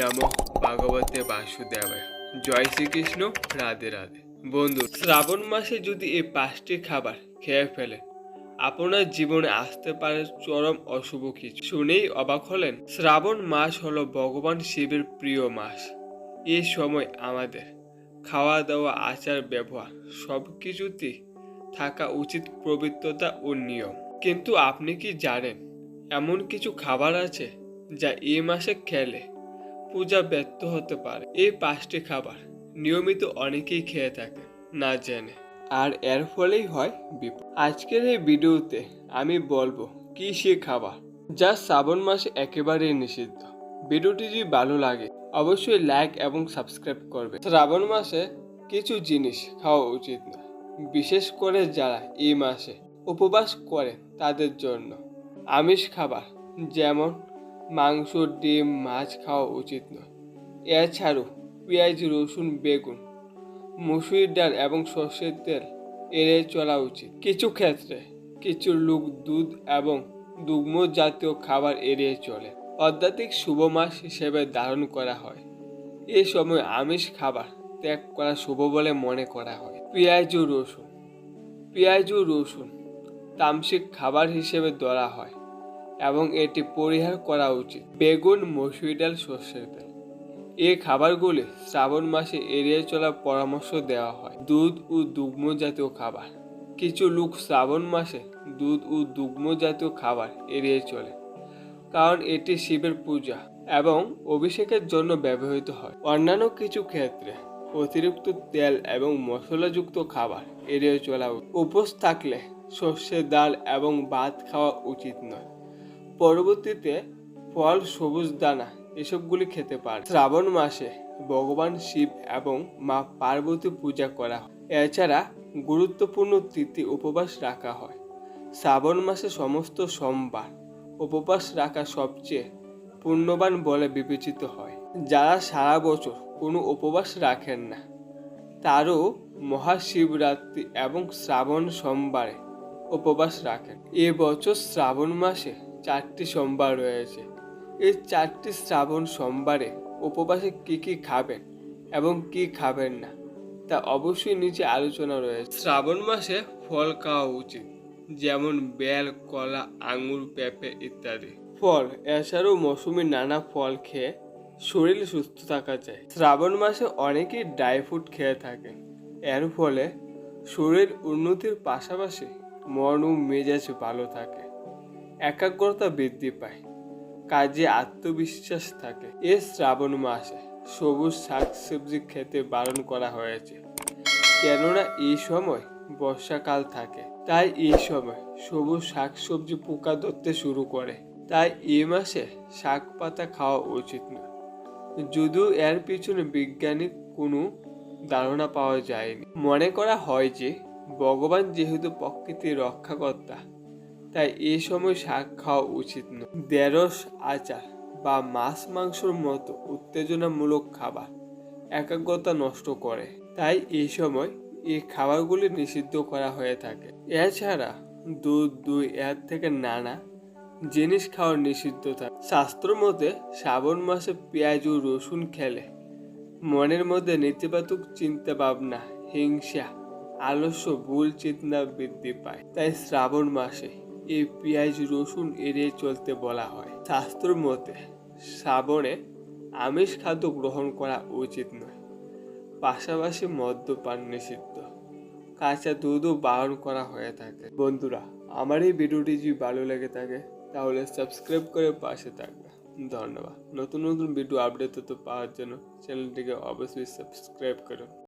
নম ভাগবতে বাসুদেবায়। জয় শ্রীকৃষ্ণ, রাধে রাধে। বন্ধু, শ্রাবণ মাসে যদি এই পাঁচটি খাবার খেয়ে ফেলেন আপনার জীবনে আসতে পারে চরম অশুভ কিছু। শুনেই অবাক হলেন, শ্রাবণ মাস হলো ভগবান শিবের প্রিয় মাস। এ সময় আমাদের খাওয়া দাওয়া আচার, ব্যবহার সব কিছুতেই থাকা উচিত পবিত্রতা ও নিয়ম। কিন্তু আপনি কি জানেন, এমন কিছু খাবার আছে যা এই মাসে খেলে পূজা ব্যর্থ হতে পারে। এই পাঁচটি খাবার নিয়মিত অনেকেই খেয়ে থাকে, না জেনে। আর এর ফলেই হয় বিপদ। আজকের এই ভিডিওতে আমি বলব, কি সে খাবার যা শ্রাবণ মাসে একেবারেই নিষিদ্ধ। ভিডিওটি যদি ভালো লাগে, অবশ্যই লাইক এবং সাবস্ক্রাইব করবে। শ্রাবণ মাসে কিছু জিনিস খাওয়া উচিত না, বিশেষ করে যারা এই মাসে উপবাস করে তাদের জন্য। আমিষ খাবার যেমন মাংস, ডিম, মাছ খাওয়া উচিত নয়। এছাড়াও পেঁয়াজ, রসুন, বেগুন মুসুরির ডাল এবং সর্ষের তেল এড়িয়ে চলা উচিত। কিছু ক্ষেত্রে কিছু লোক দুধ এবং দুগ্ম জাতীয় খাবার এড়িয়ে চলে। অধ্যাত্মিক শুভ মাস হিসেবে ধারণ করা হয়। এ সময় আমিষ খাবার ত্যাগ করা শুভ বলে মনে করা হয়। পেঁয়াজ ও রসুন। পেঁয়াজ ও রসুন তামসিক খাবার হিসেবে ধরা হয়। এবং এটি পরিহার করা উচিত। বেগুন, মসুরি ডাল, সর্ষের তেল এই খাবারগুলি শ্রাবণ মাসে এড়িয়ে চলার পরামর্শ দেওয়া হয়। দুধ ও দুগ্ম জাতীয় খাবার। কিছু লোক শ্রাবণ মাসে দুধ ও দুগ্ম জাতীয় খাবার এড়িয়ে চলে, কারণ এটি শিবের পূজা এবং অভিষেকের জন্য ব্যবহৃত হয়। অন্যান্য কিছু ক্ষেত্রে অতিরিক্ত তেল এবং মশলাযুক্ত খাবার এড়িয়ে চলা। উপোস থাকলে সর্ষের ডাল এবং ভাত খাওয়া উচিত নয়। পরবর্তীতে ফল, সবুজ দানা এসবগুলি খেতে পারে। শ্রাবণ মাসে ভগবান শিব এবং মা পার্বতী পূজা করা হয়। এছাড়া গুরুত্বপূর্ণ তিথি উপবাস রাখা হয়। শ্রাবণ মাসে সমস্ত সোমবার উপবাস রাখা সবচেয়ে পুণ্যবান বলে বিবেচিত হয়। যারা সারা বছর কোনো উপবাস রাখেন না, তারও মহাশিবরাত্রি এবং শ্রাবণ সোমবারে উপবাস রাখেন। এ বছর শ্রাবণ মাসে চারটি সোমবার রয়েছে। এই চারটি শ্রাবণ সোমবারে উপবাসে কি কি খাবেন এবং কি খাবেন না, তা অবশ্যই নিচে আলোচনা রয়েছে। শ্রাবণ মাসে ফল খাওয়া উচিত, যেমন বেল, কলা, আঙুর, পেঁপে ইত্যাদি। ফল, এছাড়াও মৌসুমী নানা ফল খেয়ে শরীর সুস্থ থাকা যায়। শ্রাবণ মাসে অনেকেই ড্রাই ফ্রুট খেয়ে থাকেন। এর ফলে শরীর উন্নতির পাশাপাশি মন ও মেজাজ ভালো থাকে। একাগ্রতা বৃদ্ধি পায়। কাজে আত্মবিশ্বাস থাকে। এ শ্রাবণ মাসে সবুজ শাকসবজি খেতে বারণ করা হয়েছে। কেননা এই সময় বর্ষাকাল থাকে। তাই এই সময় সবুজ শাকসবজি পোকা ধরতে শুরু করে। তাই এ মাসে শাক পাতা খাওয়া উচিত না। যদিও এর পিছনে বৈজ্ঞানিক কোনো ধারণা পাওয়া যায়নি। মনে করা হয় যে, ভগবান যেহেতু প্রকৃতির রক্ষাকর্তা তাই এ সময় শাক খাওয়া উচিত নয়। দেরস আচার বা মাছ মাংসর মতো উত্তেজনামূলক খাবার একাগ্রতা নষ্ট করে। তাই এই সময় এই খাবারগুলি নিষিদ্ধ করা হয়ে থাকে। এছাড়া দুধ, দুই, এর থেকে নানা জিনিস খাওয়ার নিষিদ্ধ থাকে। শাস্ত্র মতে শ্রাবণ মাসে পেঁয়াজ ও রসুন খেলে মনের মধ্যে নেতিবাচক চিন্তা ভাবনা হিংসা, আলস্য, ভুল চিন্তা বৃদ্ধি পায়। তাই শ্রাবণ মাসে এই পেঁয়াজ, রসুন এড়িয়ে চলতে বলা হয়। শাস্ত্র মতে, শ্রাবণে আমিষ খাদ্য গ্রহণ করা উচিত নয়। পাশাপাশি মদ্যপান নিষিদ্ধ। কাঁচা দুধও বারণ করা হয়ে থাকে। বন্ধুরা, আমার এই ভিডিওটি যদি ভালো লেগে থাকে, তাহলে সাবস্ক্রাইব করে পাশে থাকবে। ধন্যবাদ। নতুন নতুন ভিডিও আপডেট হতে পাওয়ার জন্য চ্যানেলটিকে অবশ্যই সাবস্ক্রাইব করুন।